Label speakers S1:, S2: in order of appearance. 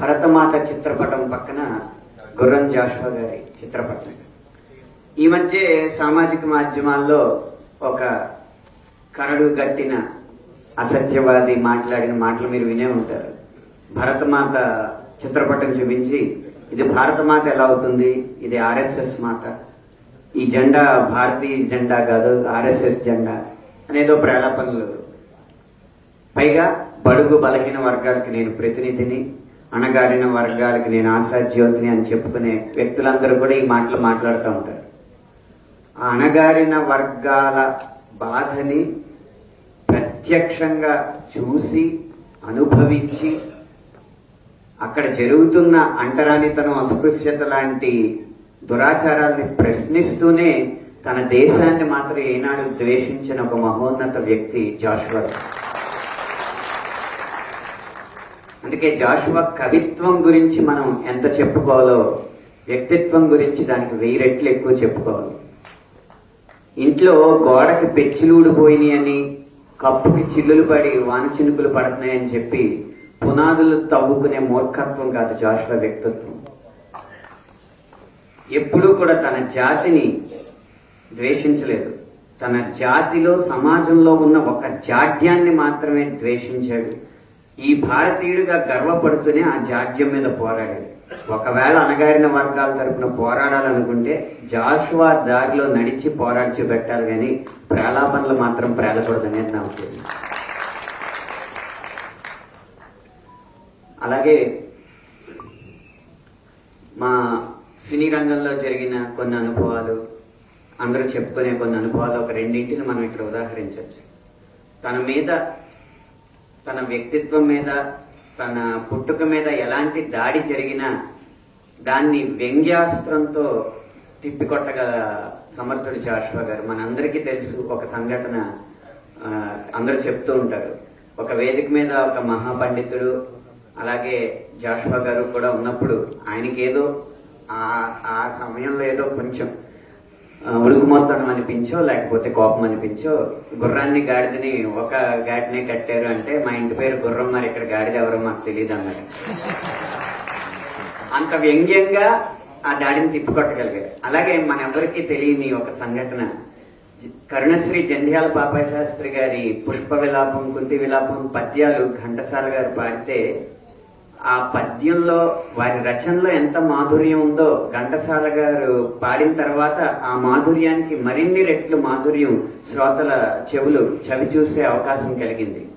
S1: భరతమాత చిత్రపటం పక్కన గుర్రం జాషువా గారి చిత్రపటం. ఈ మధ్య సామాజిక మాధ్యమాల్లో ఒక కరడు గట్టిన అసత్యవాది మాట్లాడిన మాటలు మీరు వినే ఉంటారు. భరతమాత చిత్రపటం చూపించి ఇది భారతమాత ఎలా అవుతుంది? ఇది ఆర్ఎస్ఎస్ మాత. ఈ జెండా భారతీయ జెండా కాదు ఆర్ఎస్ఎస్ జెండా అనేదో ప్రేలాపనలు. పైగా బడుగు బలహీన వర్గాలకి నేను ప్రతినిధిని అణగారిన వర్గాలకి నేను ఆశాజ్యోతిని అని చెప్పుకునే వ్యక్తులందరూ కూడా ఈ మాటలు మాట్లాడుతూ ఉంటారు. ఆ అణగారిన వర్గాల బాధని ప్రత్యక్షంగా చూసి అనుభవించి అక్కడ జరుగుతున్న అంటరానితనం అస్పృశ్యత లాంటి దురాచారాల్ని ప్రశ్నిస్తూనే తన దేశాన్ని మాత్రం ఏనాడు ద్వేషించిన ఒక మహోన్నత వ్యక్తి జాషువర్. అందుకే జాషువా కవిత్వం గురించి మనం ఎంత చెప్పుకోవాలో వ్యక్తిత్వం గురించి దానికి వెయ్యి రెట్లు ఎక్కువ చెప్పుకోవాలి. ఇంట్లో గోడకి పెచ్చులు ఊడిపోయినాయి అని కప్పుకి చిల్లులు పడి వాన చినుకులు పడుతున్నాయని చెప్పి పునాదులు తవ్వుకునే మూర్ఖత్వం కాదు జాషువ వ్యక్తిత్వం. ఎప్పుడూ కూడా తన జాతిని ద్వేషించలేదు. తన జాతిలో సమాజంలో ఉన్న ఒక జాడ్యాన్ని మాత్రమే ద్వేషించాడు. ఈ భారతీయుడిగా గర్వపడుతూనే ఆ జాడ్యం మీద పోరాడాడు. ఒకవేళ అణగారిన వర్గాల తరపున పోరాడాలనుకుంటే జాషువా దారిలో నడిచి పోరాడిచి పెట్టాలి కానీ ప్రేలాపనలు మాత్రం ప్రేలకూడదనేది నా ఉద్దేశం. అలాగే మా సినీ రంగంలో జరిగిన కొన్ని అనుభవాలు అందరూ చెప్పుకునే కొన్ని అనుభవాలు ఒక రెండింటిని మనం ఇక్కడ ఉదాహరించవచ్చు. తన మీద తన వ్యక్తిత్వం మీద తన పుట్టుక మీద ఎలాంటి దాడి జరిగినా దాన్ని వ్యంగ్యాస్త్రంతో తిప్పికొట్టగల సమర్థుడు జాషువా గారు. మనందరికీ తెలుసు ఒక సంఘటన అందరూ చెప్తూ ఉంటారు. ఒక వేదిక మీద ఒక మహాపండితుడు అలాగే జాషువా గారు కూడా ఉన్నప్పుడు ఆయనకి ఏదో ఆ ఆ సమయంలో ఏదో కొంచెం ఆ, అనిపించో లేకపోతే కోపం అనిపించో గుర్రాన్ని గాడిదని ఒక గాడినే కట్టారు అంటే మా ఇంటి పేరు గుర్రం మరి ఇక్కడ గాడిద ఎవరో మాకు తెలియదు అన్నారు అంత వ్యంగ్యంగా ఆ దాడిని తిప్పికొట్టగలిగారు. అలాగే మన ఎవరికీ తెలియని ఒక సంఘటన. కరుణశ్రీ జంధ్యాల పాపాయ శాస్త్రి గారి పుష్ప విలాపం కుంతి విలాపం పద్యాలు ఘంటసాల గారు పాడితే ఆ పద్యంలో వారి రచనలో ఎంత మాధుర్యం ఉందో ఘంటసాల గారు పాడిన తర్వాత ఆ మాధుర్యానికి మరిన్ని రెట్లు మాధుర్యం శ్రోతల చెవులు చవి చూసే అవకాశం కలిగింది.